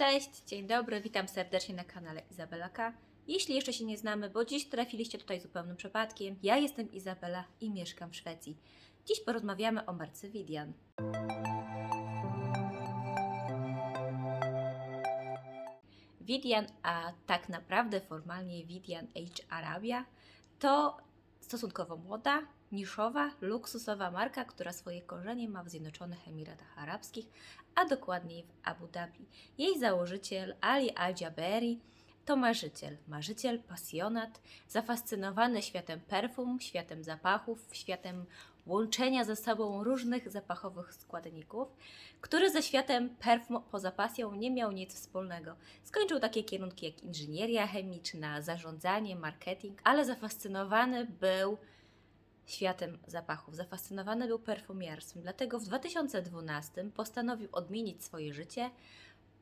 Cześć, dzień dobry, witam serdecznie na kanale Izabelaka. Jeśli jeszcze się nie znamy, bo dziś trafiliście tutaj zupełnym przypadkiem, ja jestem Izabela i mieszkam w Szwecji. Dziś porozmawiamy o marce Vidian. Vidian, a tak naprawdę formalnie Vidian H Arabia, to stosunkowo młoda, niszowa, luksusowa marka, która swoje korzenie ma w Zjednoczonych Emiratach Arabskich, a dokładniej w Abu Dhabi. Jej założyciel Ali Al-Jaberi to marzyciel, marzyciel, pasjonat, zafascynowany światem perfum, światem zapachów, światem łączenia ze sobą różnych zapachowych składników, który ze światem perfum poza pasją nie miał nic wspólnego. Skończył takie kierunki jak inżynieria chemiczna, zarządzanie, marketing, ale zafascynowany był światem zapachów. Zafascynowany był perfumiarstwem, dlatego w 2012 postanowił odmienić swoje życie,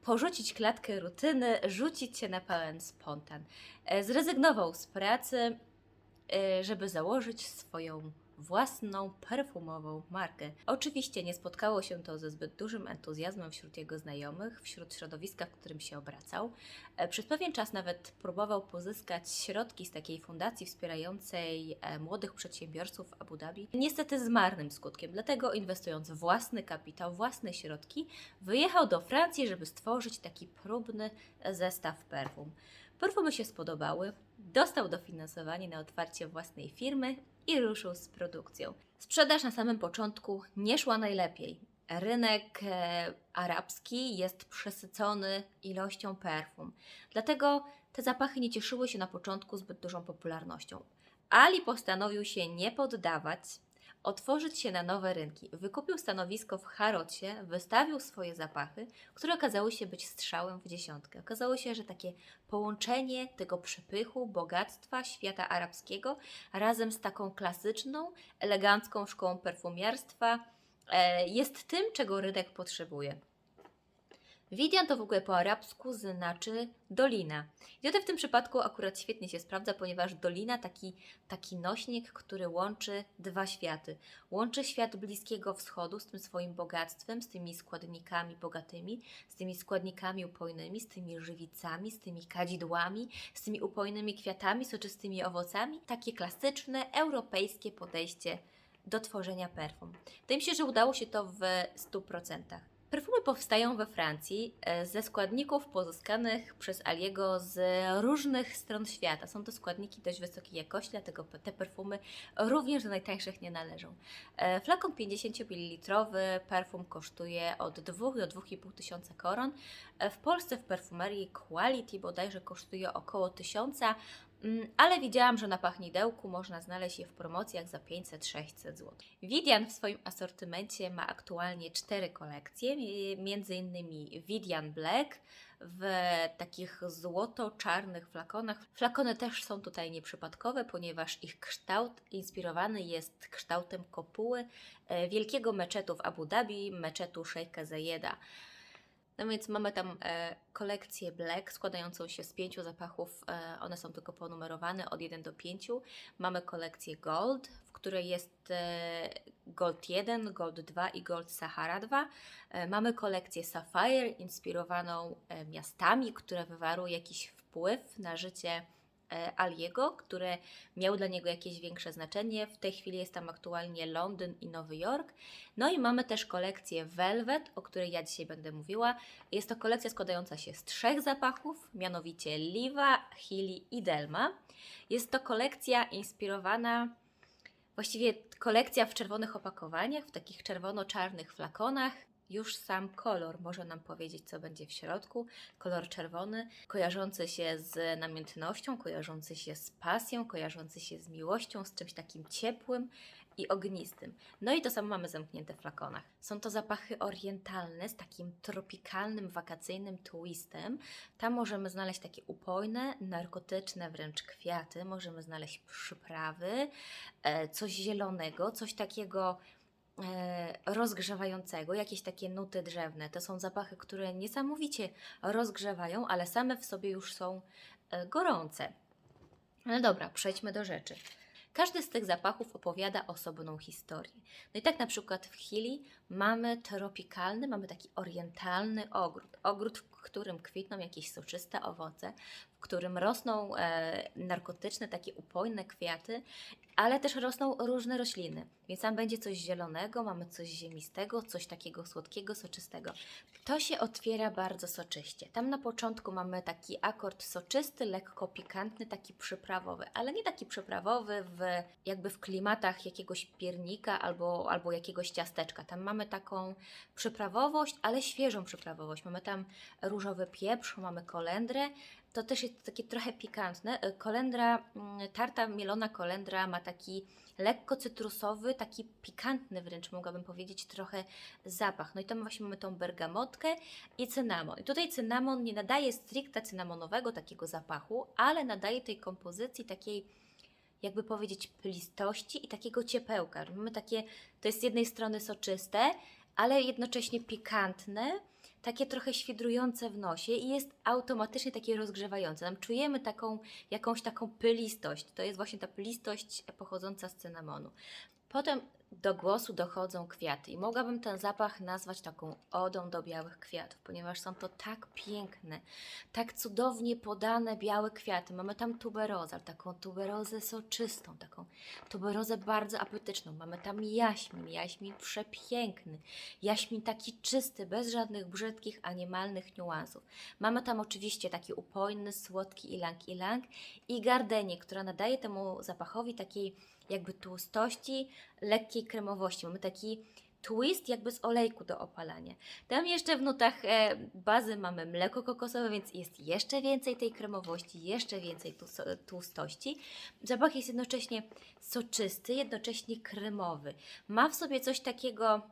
porzucić klatkę rutyny, rzucić się na pełen spontan. E, Zrezygnował z pracy, e, żeby założyć swoją własną perfumową markę. Oczywiście nie spotkało się to ze zbyt dużym entuzjazmem wśród jego znajomych, wśród środowiska, w którym się obracał. E, Przez pewien czas nawet próbował pozyskać środki z takiej fundacji wspierającej e, młodych przedsiębiorców w Abu Dhabi. Niestety z marnym skutkiem, dlatego inwestując własny kapitał, własne środki, wyjechał do Francji, żeby stworzyć taki próbny zestaw perfum. Perfumy się spodobały, dostał dofinansowanie na otwarcie własnej firmy i ruszył z produkcją. Sprzedaż na samym początku nie szła najlepiej. Rynek e, arabski jest przesycony ilością perfum, dlatego te zapachy nie cieszyły się na początku zbyt dużą popularnością. Ali postanowił się nie poddawać, otworzyć się na nowe rynki. Wykupił stanowisko w Harocie, wystawił swoje zapachy, które okazały się być strzałem w dziesiątkę. Okazało się, że takie połączenie tego przepychu, bogactwa świata arabskiego razem z taką klasyczną, elegancką szkołą perfumiarstwa e, jest tym, czego rynek potrzebuje. Widian to w ogóle po arabsku znaczy dolina. I to w tym przypadku akurat świetnie się sprawdza, ponieważ dolina taki, taki nośnik, który łączy dwa światy. Łączy świat Bliskiego Wschodu z tym swoim bogactwem, z tymi składnikami bogatymi, z tymi składnikami upojnymi, z tymi żywicami, z tymi kadzidłami, z tymi upojnymi kwiatami, soczystymi owocami. Takie klasyczne, europejskie podejście do tworzenia perfum. Wydaje mi się, że udało się to w 100%. Perfumy powstają we Francji e, ze składników pozyskanych przez Aliego z różnych stron świata. Są to składniki dość wysokiej jakości, dlatego te perfumy również do najtańszych nie należą. E, Flakon 50 ml perfum kosztuje od 2 do 2,5 tysiąca koron. E, W Polsce w perfumerii Quality bodajże kosztuje około 1000 Mm, ale widziałam, że na pachnidełku można znaleźć je w promocjach za 500-600 zł. Vidian w swoim asortymencie ma aktualnie cztery kolekcje, mi- między innymi Vidian Black w takich złoto-czarnych flakonach. Flakony też są tutaj nieprzypadkowe, ponieważ ich kształt inspirowany jest kształtem kopuły e, wielkiego meczetu w Abu Dhabi, meczetu Sheikha Zayeda. No więc mamy tam e, kolekcję Black składającą się z pięciu zapachów. E, one są tylko ponumerowane od 1 do 5. Mamy kolekcję Gold, w której jest e, Gold 1, Gold 2 i Gold Sahara 2. E, mamy kolekcję Sapphire inspirowaną miastami, które wywarły jakiś wpływ na życie Aliego, które miały dla niego jakieś większe znaczenie. W tej chwili jest tam aktualnie Londyn i Nowy Jork. No i mamy też kolekcję Velvet, o której ja dzisiaj będę mówiła. Jest to kolekcja składająca się z trzech zapachów, mianowicie Liva, Healy i Delma. Jest to kolekcja inspirowana, właściwie kolekcja w czerwonych opakowaniach, w takich czerwono-czarnych flakonach. Już sam kolor może nam powiedzieć, co będzie w środku. Kolor czerwony, kojarzący się z namiętnością, kojarzący się z pasją, kojarzący się z miłością, z czymś takim ciepłym i ognistym. No i to samo mamy zamknięte w flakonach. Są to zapachy orientalne z takim tropikalnym, wakacyjnym twistem. Tam możemy znaleźć takie upojne, narkotyczne wręcz kwiaty, możemy znaleźć przyprawy, e, coś zielonego, coś takiego rozgrzewającego, jakieś takie nuty drzewne. To są zapachy, które niesamowicie rozgrzewają, ale same w sobie już są e, gorące. No dobra, przejdźmy do rzeczy. Każdy z tych zapachów opowiada osobną historię. No i tak na przykład w Chili mamy tropikalny, mamy taki orientalny ogród. Ogród, w którym kwitną jakieś soczyste owoce, w którym rosną e, narkotyczne, takie upojne kwiaty, ale też rosną różne rośliny. Więc tam będzie coś zielonego, mamy coś ziemistego, coś takiego słodkiego, soczystego. To się otwiera bardzo soczyście. Tam na początku mamy taki akord soczysty, lekko pikantny, taki przyprawowy, ale nie taki przyprawowy w, jakby w klimatach jakiegoś piernika albo, albo jakiegoś ciasteczka. Tam mamy taką przyprawowość, ale świeżą przyprawowość. Mamy tam różowy pieprz, mamy kolendrę. To też jest takie trochę pikantne. E, Kolendra, mm, tarta mielona kolendra ma taki lekko cytrusowy, taki pikantny wręcz mogłabym powiedzieć trochę zapach. No i tam właśnie mamy tą bergamotkę i cynamon. I tutaj cynamon nie nadaje stricte cynamonowego takiego zapachu, ale nadaje tej kompozycji takiej jakby powiedzieć plistości i takiego ciepełka. Mamy takie, to jest z jednej strony soczyste, ale jednocześnie pikantne, takie trochę świdrujące w nosie i jest automatycznie takie rozgrzewające. Tam czujemy taką, jakąś taką pylistość. To jest właśnie ta pylistość pochodząca z cynamonu. Potem do głosu dochodzą kwiaty i mogłabym ten zapach nazwać taką odą do białych kwiatów, ponieważ są to tak piękne, tak cudownie podane białe kwiaty. Mamy tam tuberozę, taką tuberozę soczystą, taką tuberozę bardzo apetyczną. Mamy tam jaśmin, jaśmin przepiękny, jaśmin taki czysty, bez żadnych brzydkich, animalnych niuansów. Mamy tam oczywiście taki upojny, słodki ilang ilang i gardenię, która nadaje temu zapachowi takiej jakby tłustości, lekkiej kremowości. Mamy taki twist jakby z olejku do opalania. Tam jeszcze w nutach e, bazy mamy mleko kokosowe, więc jest jeszcze więcej tej kremowości, jeszcze więcej tłus- tłustości. Zapach jest jednocześnie soczysty, jednocześnie kremowy. Ma w sobie coś takiego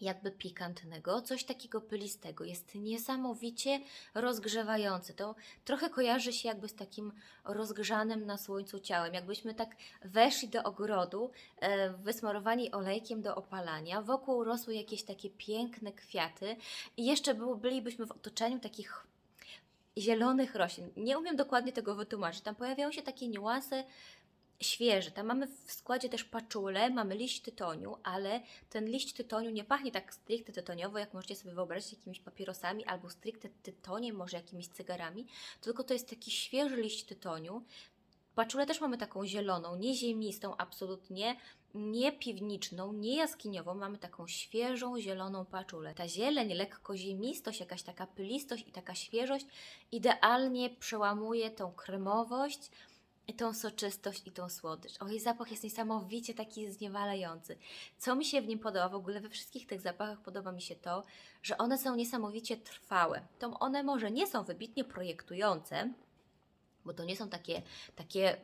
jakby pikantnego, coś takiego pylistego. Jest niesamowicie rozgrzewający. To trochę kojarzy się jakby z takim rozgrzanym na słońcu ciałem. Jakbyśmy tak weszli do ogrodu, e, wysmarowani olejkiem do opalania, wokół rosły jakieś takie piękne kwiaty i jeszcze bylibyśmy w otoczeniu takich zielonych roślin. Nie umiem dokładnie tego wytłumaczyć. Tam pojawiają się takie niuanse świeże. Tam mamy w składzie też paczulę, mamy liść tytoniu, ale ten liść tytoniu nie pachnie tak stricte tytoniowo, jak możecie sobie wyobrazić jakimiś papierosami albo stricte tytoniem, może jakimiś cygarami, tylko to jest taki świeży liść tytoniu. Paczulę też mamy taką zieloną, nie ziemistą absolutnie, nie piwniczną, nie jaskiniową, mamy taką świeżą, zieloną paczulę. Ta zieleń, lekko ziemistość, jakaś taka pylistość i taka świeżość idealnie przełamuje tą kremowość, tą soczystość i tą słodycz. Oj, zapach jest niesamowicie taki zniewalający. Co mi się w nim podoba, w ogóle we wszystkich tych zapachach podoba mi się to, że one są niesamowicie trwałe. To one może nie są wybitnie projektujące, bo to nie są takie, takie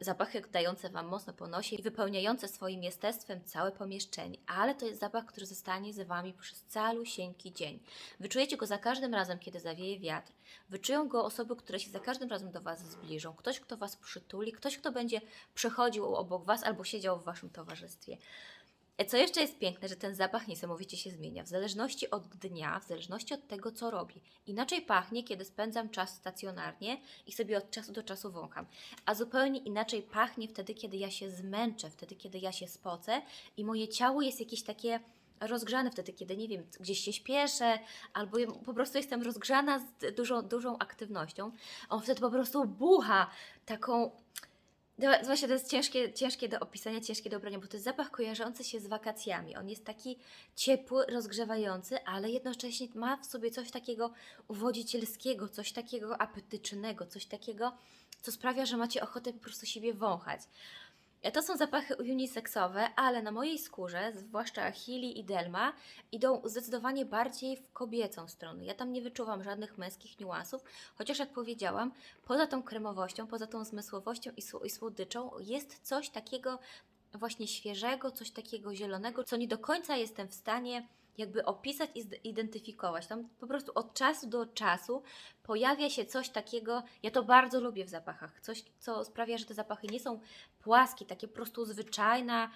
zapachy dające Wam mocno po nosie i wypełniające swoim jestestwem całe pomieszczenie, ale to jest zapach, który zostanie z Wami przez calusieńki dzień. Wyczujecie go za każdym razem, kiedy zawieje wiatr. Wyczują go osoby, które się za każdym razem do Was zbliżą. Ktoś, kto Was przytuli, ktoś, kto będzie przechodził obok Was albo siedział w Waszym towarzystwie. Co jeszcze jest piękne, że ten zapach niesamowicie się zmienia w zależności od dnia, w zależności od tego, co robi. Inaczej pachnie, kiedy spędzam czas stacjonarnie i sobie od czasu do czasu wącham, a zupełnie inaczej pachnie wtedy, kiedy ja się zmęczę, wtedy, kiedy ja się spocę i moje ciało jest jakieś takie rozgrzane wtedy, kiedy nie wiem, gdzieś się śpieszę, albo po prostu jestem rozgrzana z dużą, dużą aktywnością. On wtedy po prostu bucha taką no, Właśnie to jest ciężkie, ciężkie do opisania, ciężkie do obrania, bo to jest zapach kojarzący się z wakacjami. On jest taki ciepły, rozgrzewający, ale jednocześnie ma w sobie coś takiego uwodzicielskiego, coś takiego apetycznego, coś takiego, co sprawia, że macie ochotę po prostu siebie wąchać. E, To są zapachy uniseksowe, ale na mojej skórze, zwłaszcza Chili i Delma, idą zdecydowanie bardziej w kobiecą stronę. Ja tam nie wyczuwam żadnych męskich niuansów, chociaż jak powiedziałam, poza tą kremowością, poza tą zmysłowością i, i słodyczą jest coś takiego właśnie świeżego, coś takiego zielonego, co nie do końca jestem w stanie jakby opisać i zidentyfikować. Tam po prostu od czasu do czasu pojawia się coś takiego, ja to bardzo lubię w zapachach, coś, co sprawia, że te zapachy nie są płaskie, takie po prostu zwyczajna,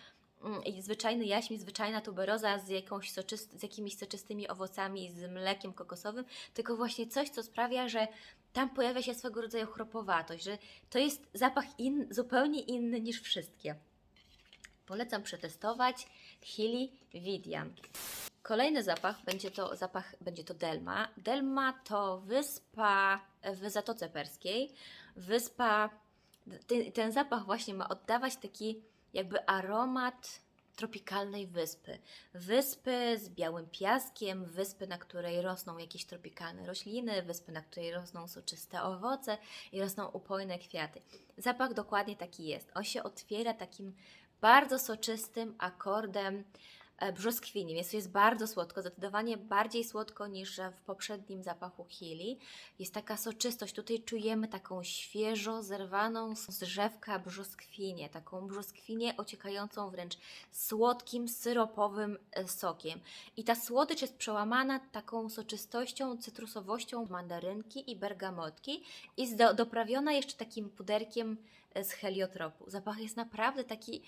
mm, zwyczajny jaśmin, zwyczajna tuberoza z, jakąś soczyst, z jakimiś soczystymi owocami, z mlekiem kokosowym, tylko właśnie coś, co sprawia, że tam pojawia się swego rodzaju chropowatość, że to jest zapach in, zupełnie inny niż wszystkie. Polecam przetestować Chili Vidian. Kolejny zapach będzie to zapach będzie to Delma. Delma to wyspa w Zatoce Perskiej. Wyspa ten, ten zapach właśnie ma oddawać taki jakby aromat tropikalnej wyspy. Wyspy z białym piaskiem, wyspy, na której rosną jakieś tropikalne rośliny, wyspy, na której rosną soczyste owoce i rosną upojne kwiaty. Zapach dokładnie taki jest. On się otwiera takim bardzo soczystym akordem brzoskwini, więc jest bardzo słodko, zdecydowanie bardziej słodko niż w poprzednim zapachu chili. Jest taka soczystość, tutaj czujemy taką świeżo zerwaną z drzewka brzoskwinie, taką brzoskwinię ociekającą wręcz słodkim, syropowym e, sokiem. I ta słodycz jest przełamana taką soczystością, cytrusowością mandarynki i bergamotki i zdo- doprawiona jeszcze takim puderkiem e, z heliotropu. Zapach jest naprawdę taki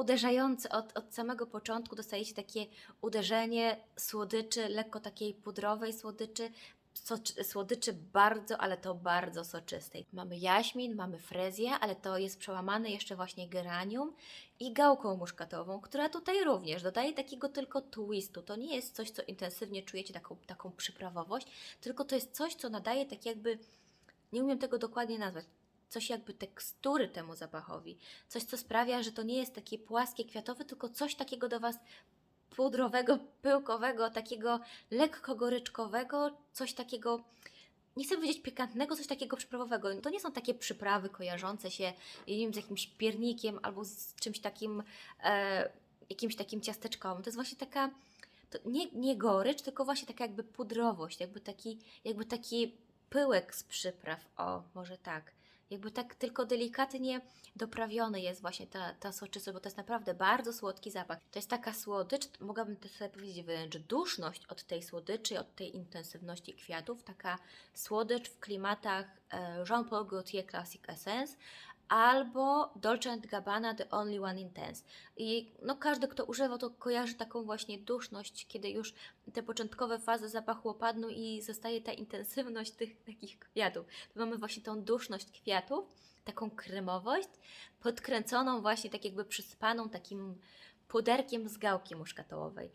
uderzający od, od samego początku. Dostajecie takie uderzenie słodyczy, lekko takiej pudrowej słodyczy, soczy, słodyczy bardzo, ale to bardzo soczystej. Mamy jaśmin, mamy frezję, ale to jest przełamane jeszcze właśnie geranium i gałką muszkatową, która tutaj również dodaje takiego tylko twistu. To nie jest coś, co intensywnie czujecie, taką, taką przyprawowość, tylko to jest coś, co nadaje tak jakby, nie umiem tego dokładnie nazwać, coś jakby tekstury temu zapachowi. Coś, co sprawia, że to nie jest takie płaskie, kwiatowe, tylko coś takiego do Was pudrowego, pyłkowego, takiego lekko goryczkowego, coś takiego, nie chcę powiedzieć pikantnego, coś takiego przyprawowego. To nie są takie przyprawy kojarzące się wiem, z jakimś piernikiem albo z czymś takim, e, jakimś takim ciasteczkowym. To jest właśnie taka, nie, nie gorycz, tylko właśnie taka jakby pudrowość, jakby taki, jakby taki pyłek z przypraw, o, może tak. Jakby tak tylko delikatnie doprawiony jest właśnie ta, ta soczystość, bo to jest naprawdę bardzo słodki zapach. To jest taka słodycz, mogłabym to sobie powiedzieć wręcz duszność od tej słodyczy, od tej intensywności kwiatów, taka słodycz w klimatach e, Jean-Paul Gaultier Classic Essence albo Dolce Gabbana The Only One Intense. I no, każdy, kto używa, to kojarzy taką właśnie duszność, kiedy już te początkowe fazy zapachu opadną i zostaje ta intensywność tych takich kwiatów. To mamy właśnie tą duszność kwiatów, taką kremowość, podkręconą właśnie tak jakby przyspaną takim puderkiem z gałki muszkatołowej.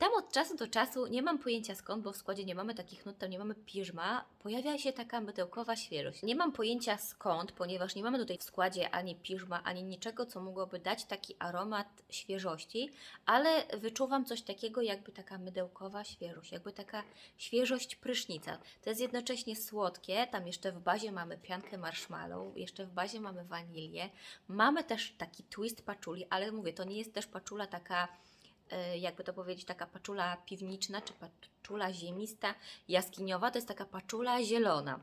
Tam od czasu do czasu, nie mam pojęcia skąd, bo w składzie nie mamy takich nut, tam nie mamy piżma, pojawia się taka mydełkowa świeżość. Nie mam pojęcia skąd, ponieważ nie mamy tutaj w składzie ani piżma, ani niczego, co mogłoby dać taki aromat świeżości, ale wyczuwam coś takiego, jakby taka mydełkowa świeżość, jakby taka świeżość prysznica. To jest jednocześnie słodkie, tam jeszcze w bazie mamy piankę marshmallow, jeszcze w bazie mamy wanilię, mamy też taki twist paczuli, ale mówię, to nie jest też paczula taka jakby to powiedzieć, taka paczula piwniczna, czy paczula ziemista, jaskiniowa, to jest taka paczula zielona.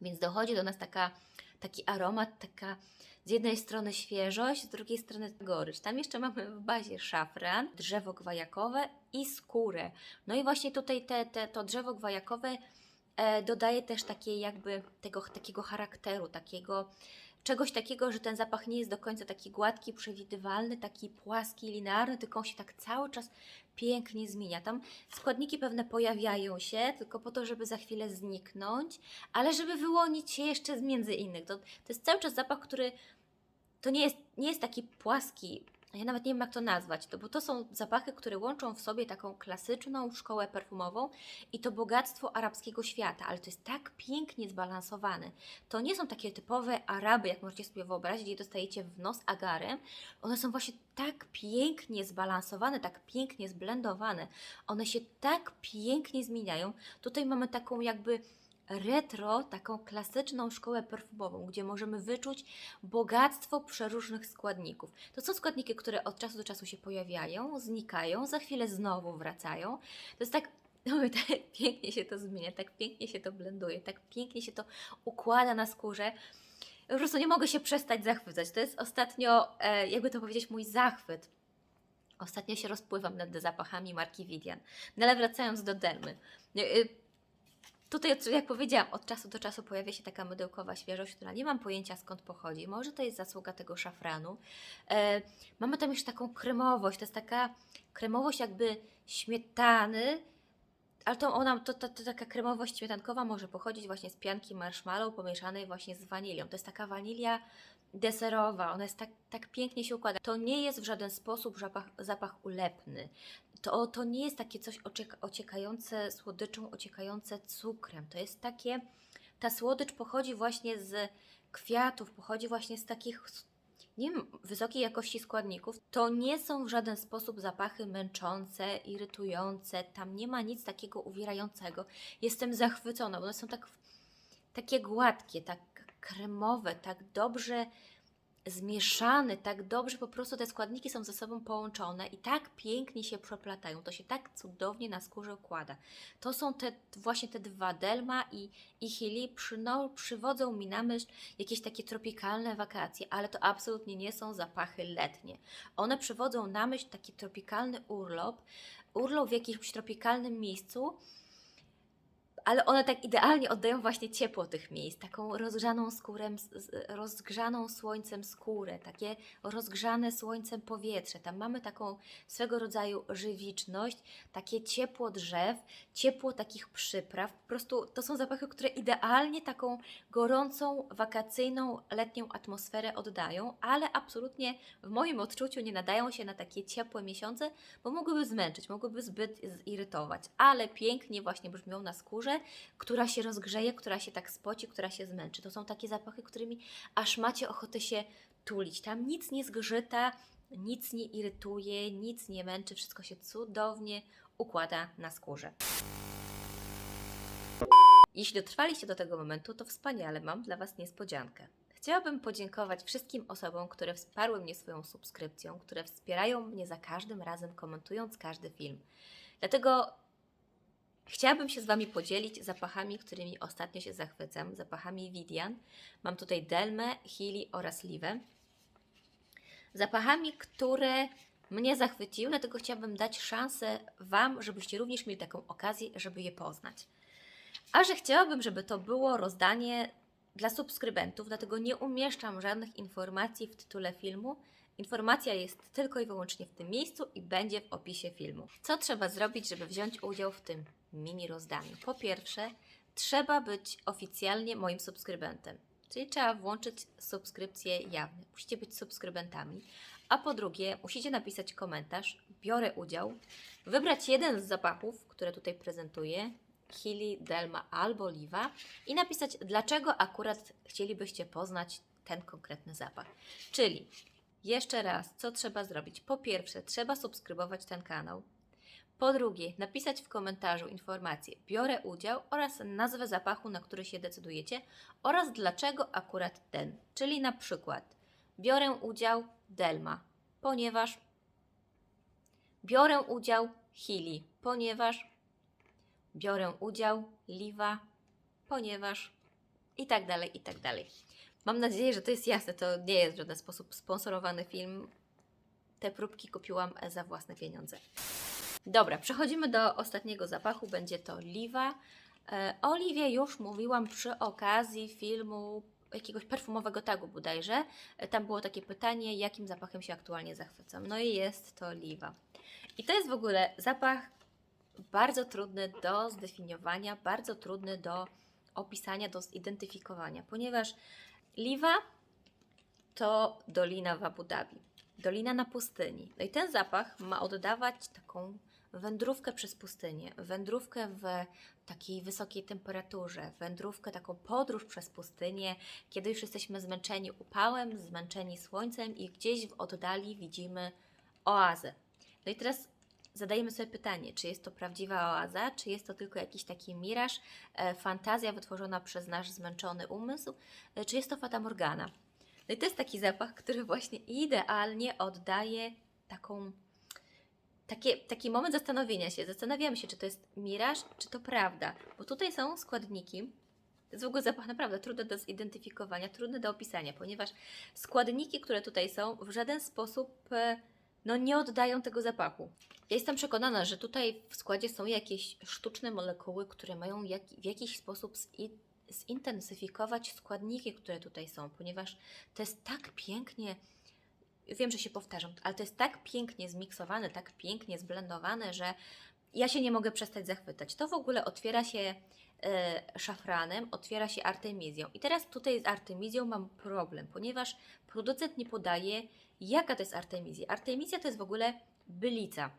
Więc dochodzi do nas taka, taki aromat, taka z jednej strony świeżość, z drugiej strony gorycz. Tam jeszcze mamy w bazie szafran, drzewo gwajakowe i skórę. No i właśnie tutaj te, te, to drzewo gwajakowe e, dodaje też takiej jakby tego, takiego charakteru, takiego czegoś takiego, że ten zapach nie jest do końca taki gładki, przewidywalny, taki płaski, linearny, tylko on się tak cały czas pięknie zmienia. Tam składniki pewne pojawiają się, tylko po to, żeby za chwilę zniknąć, ale żeby wyłonić się jeszcze między innych. To, to jest cały czas zapach, który to nie jest, nie jest taki płaski, ja nawet nie wiem jak to nazwać, to, bo to są zapachy, które łączą w sobie taką klasyczną szkołę perfumową i to bogactwo arabskiego świata, ale to jest tak pięknie zbalansowane. To nie są takie typowe Araby, jak możecie sobie wyobrazić, gdzie dostajecie w nos agarem. One są właśnie tak pięknie zbalansowane, tak pięknie zblendowane. One się tak pięknie zmieniają. Tutaj mamy taką jakby retro, taką klasyczną szkołę perfumową, gdzie możemy wyczuć bogactwo przeróżnych składników. To są składniki, które od czasu do czasu się pojawiają, znikają, za chwilę znowu wracają. To jest tak no, tak pięknie się to zmienia, tak pięknie się to blenduje, tak pięknie się to układa na skórze. Po prostu nie mogę się przestać zachwycać. To jest ostatnio, e, jakby to powiedzieć, mój zachwyt. Ostatnio się rozpływam nad zapachami marki Vivian. No ale wracając do Delmy. Tutaj, jak powiedziałam, od czasu do czasu pojawia się taka mydełkowa świeżość, która nie mam pojęcia skąd pochodzi. Może to jest zasługa tego szafranu. E, mamy tam już taką kremowość, to jest taka kremowość jakby śmietany. Ale to ona, to, to, to taka kremowość śmietankowa może pochodzić właśnie z pianki marshmallow pomieszanej właśnie z wanilią. To jest taka wanilia deserowa, ona jest tak, tak pięknie się układa. To nie jest w żaden sposób zapach, zapach ulepny. To, to nie jest takie coś ocieka, ociekające słodyczą, ociekające cukrem. To jest takie, ta słodycz pochodzi właśnie z kwiatów, pochodzi właśnie z takich nie wiem, wysokiej jakości składników, to nie są w żaden sposób zapachy męczące, irytujące, tam nie ma nic takiego uwierającego. Jestem zachwycona, bo one są tak, takie gładkie, tak kremowe, tak dobrze zmieszane, tak dobrze po prostu te składniki są ze sobą połączone i tak pięknie się przeplatają, to się tak cudownie na skórze układa. To są te właśnie te dwa, Delma i, i przyno, przywodzą mi na myśl jakieś takie tropikalne wakacje, ale to absolutnie nie są zapachy letnie. One przywodzą na myśl taki tropikalny urlop, urlop w jakimś tropikalnym miejscu, ale one tak idealnie oddają właśnie ciepło tych miejsc, taką rozgrzaną skórę, rozgrzaną słońcem skórę, takie rozgrzane słońcem powietrze. Tam mamy taką swego rodzaju żywiczność, takie ciepło drzew, ciepło takich przypraw. Po prostu to są zapachy, które idealnie taką gorącą, wakacyjną, letnią atmosferę oddają, ale absolutnie w moim odczuciu nie nadają się na takie ciepłe miesiące, bo mogłyby zmęczyć, mogłyby zbyt zirytować, ale pięknie właśnie brzmią na skórze, która się rozgrzeje, która się tak spoci, która się zmęczy. To są takie zapachy, którymi aż macie ochotę się tulić. Tam nic nie zgrzyta, nic nie irytuje, nic nie męczy, wszystko się cudownie układa na skórze. Jeśli dotrwaliście do tego momentu, to wspaniale, mam dla Was niespodziankę. Chciałabym podziękować wszystkim osobom, które wsparły mnie swoją subskrypcją, które wspierają mnie za każdym razem, komentując każdy film. Dlatego chciałabym się z Wami podzielić zapachami, którymi ostatnio się zachwycam, zapachami Vidian. Mam tutaj Delmę, Chili oraz Liwę. Zapachami, które mnie zachwyciły, dlatego chciałabym dać szansę Wam, żebyście również mieli taką okazję, żeby je poznać. A że chciałabym, żeby to było rozdanie dla subskrybentów, dlatego nie umieszczam żadnych informacji w tytule filmu. Informacja jest tylko i wyłącznie w tym miejscu i będzie w opisie filmu. Co trzeba zrobić, żeby wziąć udział w tym mini rozdaniu? Po pierwsze, trzeba być oficjalnie moim subskrybentem, czyli trzeba włączyć subskrypcje jawne. Musicie być subskrybentami. A po drugie, musicie napisać komentarz, biorę udział, wybrać jeden z zapachów, które tutaj prezentuję, Chili, Delma albo Liwa i napisać, dlaczego akurat chcielibyście poznać ten konkretny zapach. Czyli jeszcze raz, co trzeba zrobić? Po pierwsze, trzeba subskrybować ten kanał. Po drugie, napisać w komentarzu informację biorę udział oraz nazwę zapachu, na który się decydujecie oraz dlaczego akurat ten. Czyli na przykład biorę udział Delma, ponieważ biorę udział Chili, ponieważ biorę udział Liwa, ponieważ i tak dalej, i tak dalej. Mam nadzieję, że to jest jasne. To nie jest w żaden sposób sponsorowany film. Te próbki kupiłam za własne pieniądze. Dobra, przechodzimy do ostatniego zapachu. Będzie to Liwa. E, O Liwie już mówiłam przy okazji filmu jakiegoś perfumowego tagu bodajże. E, Tam było takie pytanie, jakim zapachem się aktualnie zachwycam. No i jest to Liwa. I to jest w ogóle zapach bardzo trudny do zdefiniowania, bardzo trudny do opisania, do zidentyfikowania, ponieważ Liwa to dolina w Abu Dhabi, dolina na pustyni. No i ten zapach ma oddawać taką wędrówkę przez pustynię, wędrówkę w takiej wysokiej temperaturze, wędrówkę, taką podróż przez pustynię, kiedy już jesteśmy zmęczeni upałem, zmęczeni słońcem i gdzieś w oddali widzimy oazę. No i teraz zadajemy sobie pytanie, czy jest to prawdziwa oaza, czy jest to tylko jakiś taki miraż, e, fantazja wytworzona przez nasz zmęczony umysł, e, czy jest to Fata Morgana. No i to jest taki zapach, który właśnie idealnie oddaje taką, takie, taki moment zastanowienia się. Zastanawiamy się, czy to jest miraż, czy to prawda, bo tutaj są składniki, to jest zapach naprawdę trudny do zidentyfikowania, trudny do opisania, ponieważ składniki, które tutaj są, w żaden sposób e, no, nie oddają tego zapachu. Ja jestem przekonana, że tutaj w składzie są jakieś sztuczne molekuły, które mają jak, w jakiś sposób zi- zintensyfikować składniki, które tutaj są, ponieważ to jest tak pięknie, wiem, że się powtarzam, ale to jest tak pięknie zmiksowane, tak pięknie zblendowane, że ja się nie mogę przestać zachwycać. To w ogóle otwiera się e, szafranem, otwiera się artemizją. I teraz tutaj z artemizją mam problem, ponieważ producent nie podaje, jaka to jest artemizja. Artemizja to jest w ogóle bylica,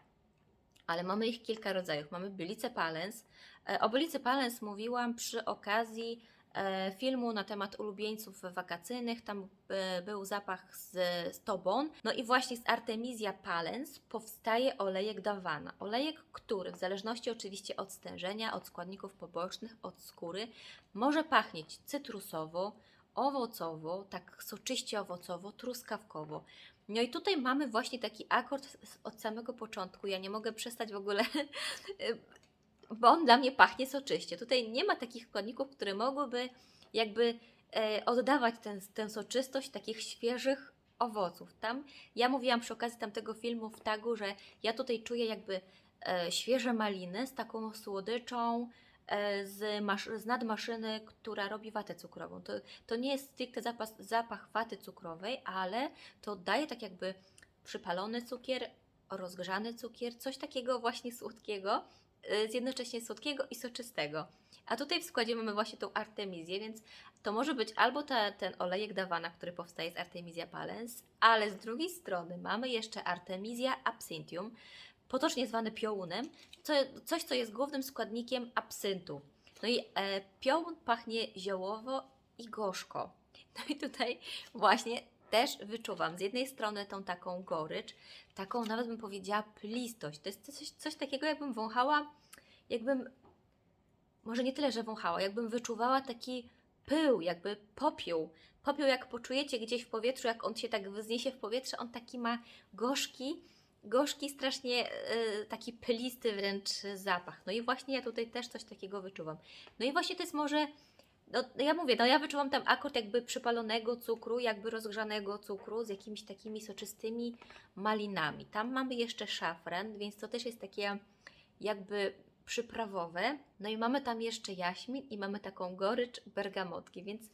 ale mamy ich kilka rodzajów. Mamy bylicę palens. E, O bylicy palens mówiłam przy okazji filmu na temat ulubieńców wakacyjnych. Tam e, był zapach z, z tobą. No i właśnie z Artemisia palens powstaje olejek dawana. Olejek, który w zależności oczywiście od stężenia, od składników pobocznych, od skóry, może pachnieć cytrusowo, owocowo, tak soczyście owocowo, truskawkowo. No i tutaj mamy właśnie taki akord od samego początku. Ja nie mogę przestać w ogóle, bo on dla mnie pachnie soczyście. Tutaj nie ma takich składników, które mogłyby jakby e, oddawać ten, tę soczystość takich świeżych owoców. Tam ja mówiłam przy okazji tamtego filmu w tagu, że ja tutaj czuję jakby e, świeże maliny z taką słodyczą e, z, masz, z nadmaszyny, która robi watę cukrową. To, to nie jest stricte zapach, zapach waty cukrowej, ale to daje tak jakby przypalony cukier, rozgrzany cukier, coś takiego właśnie słodkiego, z jednocześnie słodkiego i soczystego. A tutaj w składzie mamy właśnie tą artemizję, więc to może być albo ta, ten olejek dawana, który powstaje z Artemisia palens, ale z drugiej strony mamy jeszcze Artemisia absinthium, potocznie zwany piołunem, co, coś, co jest głównym składnikiem absyntu. No i e, piołun pachnie ziołowo i gorzko. No i tutaj właśnie też wyczuwam z jednej strony tą taką gorycz, taką nawet bym powiedziała plistość. To jest coś, coś takiego, jakbym wąchała, jakbym, może nie tyle, że wąchała, jakbym wyczuwała taki pył, jakby popiół. Popiół, jak poczujecie gdzieś w powietrzu, jak on się tak wzniesie w powietrze, on taki ma gorzki, gorzki, strasznie y, taki pylisty wręcz zapach. No i właśnie ja tutaj też coś takiego wyczuwam. No i właśnie to jest może, no ja mówię, no ja wyczuwam tam akord jakby przypalonego cukru, jakby rozgrzanego cukru z jakimiś takimi soczystymi malinami. Tam mamy jeszcze szafran, więc to też jest takie jakby przyprawowe. No i mamy tam jeszcze jaśmin i mamy taką gorycz bergamotki, więc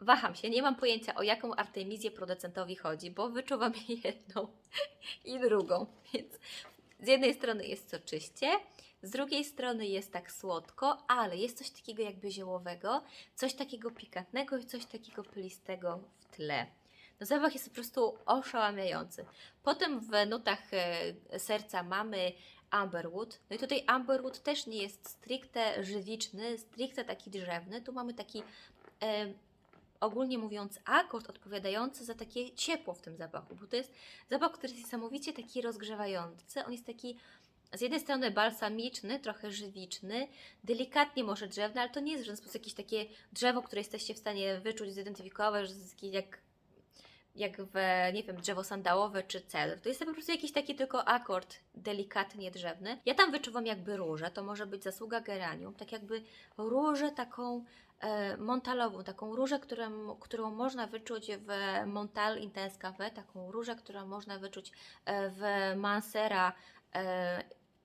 waham się, nie mam pojęcia o jaką artemizję producentowi chodzi, bo wyczuwam jedną i drugą, więc z jednej strony jest soczyście, z drugiej strony jest tak słodko, ale jest coś takiego jakby ziołowego, coś takiego pikantnego i coś takiego pylistego w tle. No zapach jest po prostu oszałamiający. Potem w nutach e, serca mamy Amberwood. No i tutaj Amberwood też nie jest stricte żywiczny, stricte taki drzewny. Tu mamy taki e, ogólnie mówiąc akord odpowiadający za takie ciepło w tym zapachu, bo to jest zapach, który jest niesamowicie taki rozgrzewający. On jest taki z jednej strony balsamiczny, trochę żywiczny, delikatnie może drzewny, ale to nie jest w żaden sposób jakieś takie drzewo, które jesteście w stanie wyczuć, zidentyfikować, jak, jak w, nie wiem, drzewo sandałowe czy cedr. To jest po prostu jakiś taki tylko akord delikatnie drzewny. Ja tam wyczuwam jakby różę, to może być zasługa geranium, tak jakby różę taką e, montalową, taką różę, którą, którą można wyczuć w Montal Intense Cafe, taką różę, którą można wyczuć e, w Mansera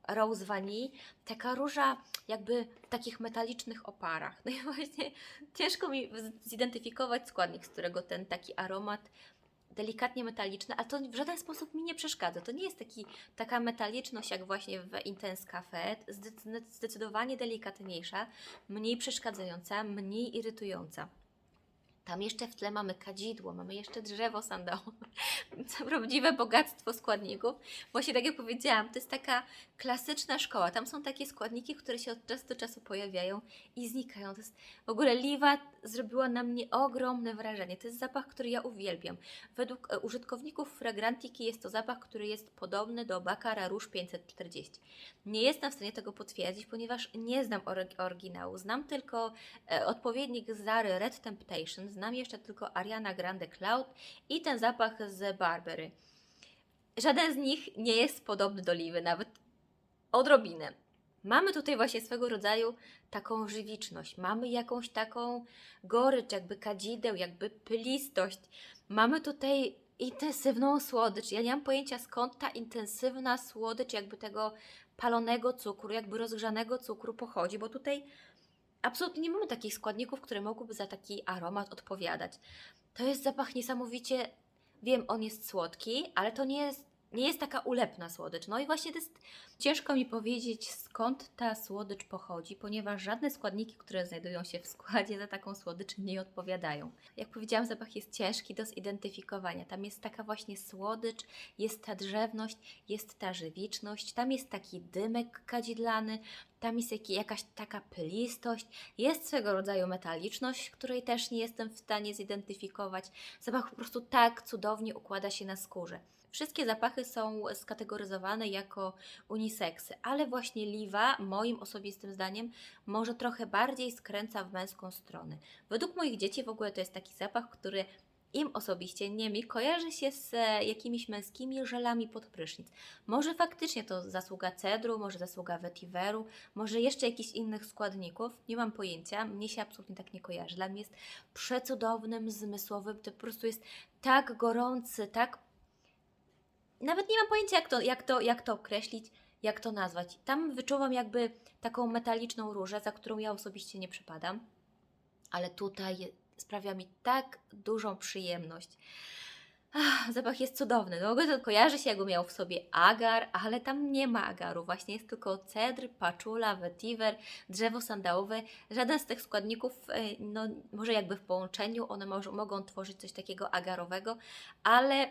Rose Vanille. Taka róża jakby w takich metalicznych oparach. No i właśnie ciężko mi zidentyfikować składnik, z którego ten taki aromat delikatnie metaliczny, a to w żaden sposób mi nie przeszkadza. To nie jest taki, taka metaliczność jak właśnie w Intense Cafe, zdecy- zdecydowanie delikatniejsza, mniej przeszkadzająca, mniej irytująca. Tam jeszcze w tle mamy kadzidło, mamy jeszcze drzewo sandałowe. Prawdziwe bogactwo składników. Właśnie tak jak powiedziałam, to jest taka klasyczna szkoła. Tam są takie składniki, które się od czasu do czasu pojawiają i znikają. To jest w ogóle Liwa zrobiła na mnie ogromne wrażenie. To jest zapach, który ja uwielbiam. Według e, użytkowników Fragrantiki jest to zapach, który jest podobny do Baccara Rouge 540. Nie jestem w stanie tego potwierdzić, ponieważ nie znam ory- oryginału. Znam tylko e, odpowiednik Zary Red Temptation, znam jeszcze tylko Ariana Grande Cloud i ten zapach z Barbery. Żaden z nich nie jest podobny do Liwy, nawet odrobinę. Mamy tutaj właśnie swego rodzaju taką żywiczność, mamy jakąś taką gorycz, jakby kadzideł, jakby pylistość. Mamy tutaj intensywną słodycz. Ja nie mam pojęcia skąd ta intensywna słodycz jakby tego palonego cukru, jakby rozgrzanego cukru pochodzi, bo tutaj absolutnie nie mamy takich składników, które mogłyby za taki aromat odpowiadać. To jest zapach niesamowicie, wiem, on jest słodki, ale to nie jest nie jest taka ulepna słodycz. No i właśnie to jest ciężko mi powiedzieć, skąd ta słodycz pochodzi, ponieważ żadne składniki, które znajdują się w składzie za taką słodycz nie odpowiadają. Jak powiedziałam, zapach jest ciężki do zidentyfikowania. Tam jest taka właśnie słodycz, jest ta drzewność, jest ta żywiczność, tam jest taki dymek kadzidlany, tam jest jakaś taka pylistość, jest swego rodzaju metaliczność, której też nie jestem w stanie zidentyfikować. Zapach po prostu tak cudownie układa się na skórze. Wszystkie zapachy są skategoryzowane jako uniseksy, ale właśnie liwa, moim osobistym zdaniem, może trochę bardziej skręca w męską stronę. Według moich dzieci w ogóle to jest taki zapach, który im osobiście, nie mi, kojarzy się z e, jakimiś męskimi żelami pod prysznic. Może faktycznie to zasługa cedru, może zasługa vetiveru, może jeszcze jakichś innych składników, nie mam pojęcia, mnie się absolutnie tak nie kojarzy. Dla mnie jest przecudownym, zmysłowym, to po prostu jest tak gorący, tak nawet nie mam pojęcia, jak to, jak to, jak to określić, jak to nazwać. Tam wyczuwam jakby taką metaliczną różę, za którą ja osobiście nie przypadam, ale tutaj sprawia mi tak dużą przyjemność. Ach, zapach jest cudowny. No, to kojarzy się, jakby miał w sobie agar, ale tam nie ma agaru. Właśnie jest tylko cedr, paczula, vetiver, drzewo sandałowe. Żaden z tych składników, e, no, może jakby w połączeniu, one może, mogą tworzyć coś takiego agarowego, ale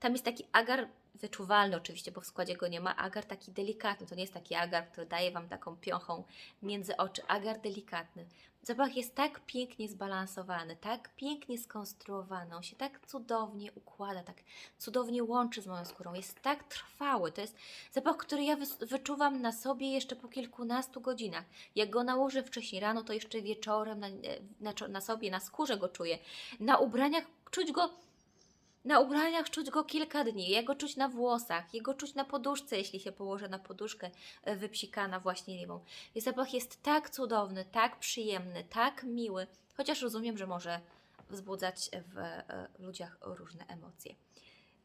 tam jest taki agar wyczuwalny oczywiście, bo w składzie go nie ma. Agar taki delikatny, to nie jest taki agar, który daje Wam taką piąchą między oczy. Agar delikatny. Zapach jest tak pięknie zbalansowany, tak pięknie skonstruowany, on się tak cudownie układa, tak cudownie łączy z moją skórą, jest tak trwały. To jest zapach, który ja wyczuwam na sobie jeszcze po kilkunastu godzinach. Jak go nałożę wcześniej rano, to jeszcze wieczorem na, na, na sobie, na skórze go czuję. Na ubraniach czuć go na ubraniach czuć go kilka dni, jego czuć na włosach, jego czuć na poduszce, jeśli się położę na poduszkę e, wypsikana właśnie liwą. I zapach jest tak cudowny, tak przyjemny, tak miły, chociaż rozumiem, że może wzbudzać w e, ludziach różne emocje.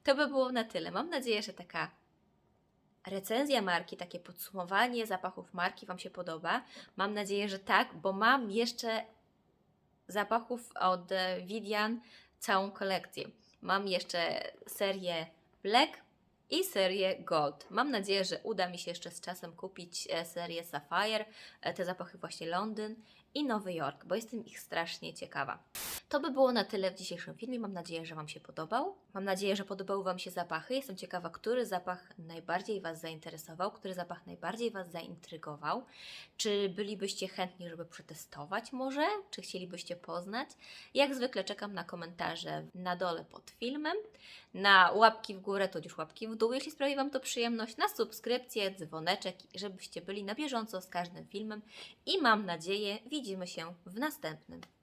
To by było na tyle. Mam nadzieję, że taka recenzja marki, takie podsumowanie zapachów marki Wam się podoba. Mam nadzieję, że tak, bo mam jeszcze zapachów od Vidian całą kolekcję. Mam jeszcze serię Black i serię Gold. Mam nadzieję, że uda mi się jeszcze z czasem kupić e, serię Sapphire, e, te zapachy właśnie Londyn i Nowy Jork, bo jestem ich strasznie ciekawa. To by było na tyle w dzisiejszym filmie. Mam nadzieję, że Wam się podobał. Mam nadzieję, że podobały Wam się zapachy. Jestem ciekawa, który zapach najbardziej Was zainteresował, który zapach najbardziej Was zaintrygował. Czy bylibyście chętni, żeby przetestować może? Czy chcielibyście poznać? Jak zwykle czekam na komentarze na dole pod filmem, na łapki w górę, tudzież łapki w dół, jeśli sprawi Wam to przyjemność, na subskrypcję, dzwoneczek, żebyście byli na bieżąco z każdym filmem i mam nadzieję widzimy się w następnym.